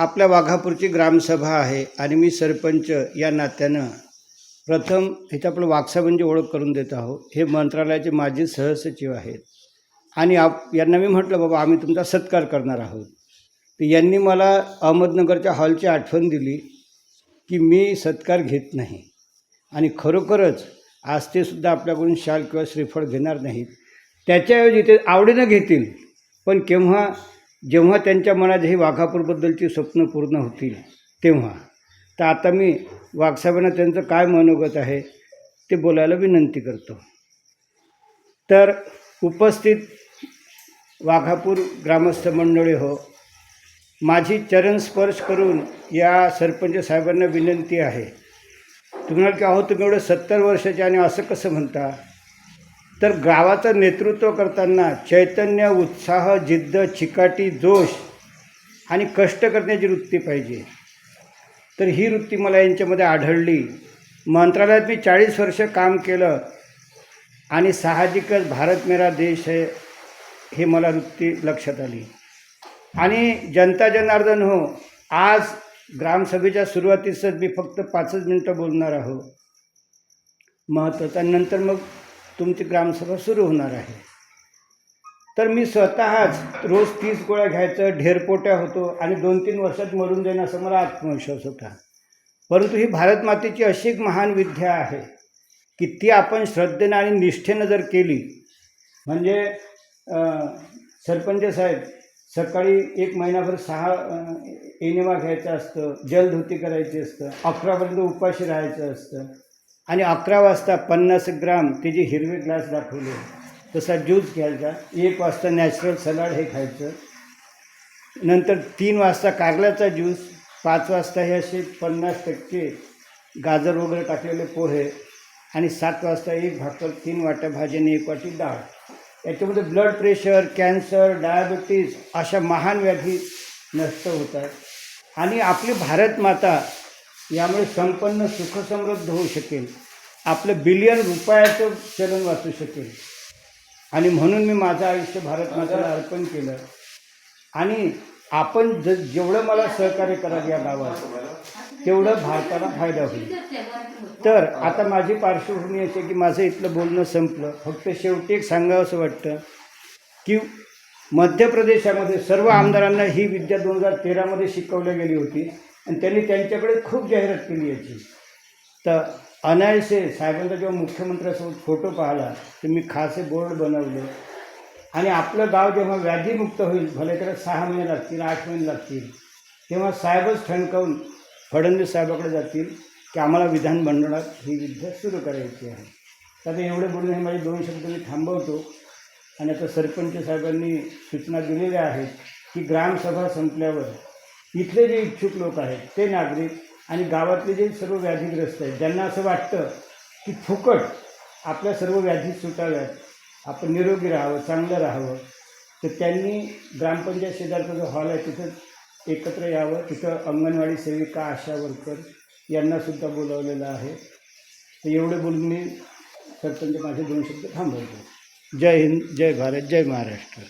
आपल्या वाघापूरची ग्रामसभा आहे आणि मी सरपंच या नात्यानं प्रथम इथं आपलं वाघसाहेबांची ओळख करून देत आहोत हे मंत्रालयाचे माजी सहसचिव आहेत. आणि आप यांना मी म्हटलं बाबा आम्ही तुमचा सत्कार करणार आहोत. तर यांनी मला अहमदनगरच्या हॉलची आठवण दिली की मी सत्कार घेत नाही. आणि खरोखरच आज ते सुद्धा आपल्याकडून शाल किंवा श्रीफळ घेणार नाहीत. त्याच्याऐवजी ते आवडीनं घेतील. पण केव्हा जेव्हा त्यांच्या मनात ही वाघापूरबद्दलची स्वप्न पूर्ण होतील तेव्हा तर आता मी वाघसाहेबांना त्यांचं काय मनोगत आहे ते बोलायला विनंती करतो. तर उपस्थित वाघापूर ग्रामस्थ मंडळी हो माझी चरण स्पर्श करून या सरपंच साहेबांना विनंती आहे. तुम्हाला की अहो तुम्ही एवढं सत्तर वर्षाचे आणि असं कसं म्हणता? तर गावाचं नेतृत्व करताना चैतन्य उत्साह जिद्द चिकाटी जोश आणि कष्ट करण्याची वृत्ती पाहिजे. तर ही वृत्ती मला यांच्यामध्ये आढळली. मंत्रालयात मी चाळीस वर्ष काम केलं आणि साहजिकच भारत मेरा देश आहे हे मला वृत्ती लक्षात आली. आणि जनता जनार्दन हो आज ग्रामसभेच्या सुरुवातीसच मी फक्त पाचच मिनटं बोलणार आहो. महत्त्वाचं आणि नंतर मग तुमची ग्रामसभा सुरू होणार आहे. तर मी स्वतःच रोज तीस गोळ्या घ्यायचं ढेरपोट्या होतो आणि दोन तीन वर्षात मरून जाईन असं मला आत्मविश्वास होता. परंतु ही भारत मातेची अशी एक महान विद्या आहे की ती आपण श्रद्धेनं आणि निष्ठेनं जर केली म्हणजे सरपंच साहेब सकाळी एक महिनाभर सहा अं, एनिमा घ्यायचं असतं जलधोती करायची असतं अकरापर्यंत उपाशी राहायचं असतं आणि अकरा वाजता पन्नास ग्राम त्याची हिरवे ग्लास दाखवले तसा ज्यूस घ्यायचा. एक वाजता नॅचरल सलाड हे खायचं. नंतर तीन वाजता कारल्याचा ज्यूस पाच वाजता हे असे पन्नास टक्के गाजर वगैरे टाकलेले पोहे आणि सात वाजता एक भाकर तीन वाट्या भाजीने एक वाटी डाळ. याच्यामध्ये ब्लड प्रेशर कॅन्सर डायबिटीज अशा महान व्याधी नष्ट होतात. आणि आपली भारत माता यामुळे संपन्न सुखसमृद्ध होऊ शकेल. आपलं बिलियन रुपयाचं चलन वाचू शकेल. आणि म्हणून मी माझं आयुष्य भारत माताला अर्पण केलं. आणि आपण ज जेवढं मला सहकार्य कराल या गावात तेवढं भारताला फायदा होईल. तर आता माझी पार्श्वभूमी अशी आहे की माझं इथलं बोलणं संपलं. फक्त शेवटी एक सांगावं असं वाटतं की मध्य प्रदेशामध्ये सर्व आमदारांना ही विद्या दोन हजार तेरामध्ये शिकवली गेली होती. आणि त्यांनी त्यांच्याकडे खूप जाहिरात केली याची. तर अनायसे साहेबांचा जेव्हा मुख्यमंत्र्यासोबत फोटो पाहिला तर मी खासे बोर्ड बनवले. आणि आपलं गाव जेव्हा व्याधीमुक्त होईल भले त्याला सहा महिने लागतील आठ महिने लागतील तेव्हा साहेबच ठणकावून फडणवीस साहेबाकडे जातील की आम्हाला विधान मंडळात ही विद्या सुरू करायची आहे. तर आता एवढे बोलून हे माझे दोन शब्द मी थांबवतो. आणि आता सरपंच साहेबांनी सूचना दिलेल्या आहेत की ग्रामसभा संपल्यावर इथले जे इच्छुक लोक आहेत ते नागरिक आणि गावातले जे सर्व व्याधीग्रस्त आहेत ज्यांना असं वाटतं की फुकट आपल्या सर्व व्याधी सुटाव्यात आपण निरोगी राहावं चांगलं राहावं तर त्यांनी ग्रामपंचायत शेजारचा जो हॉल आहे तिथं एकत्र यावं. तिथं अंगणवाडी सेविका आशा वर्कर यांनासुद्धा बोलावलेलं आहे. तर एवढे बोलून मी सरपंच माझे दोन शब्द थांबवतो. जय हिंद जय भारत जय महाराष्ट्र.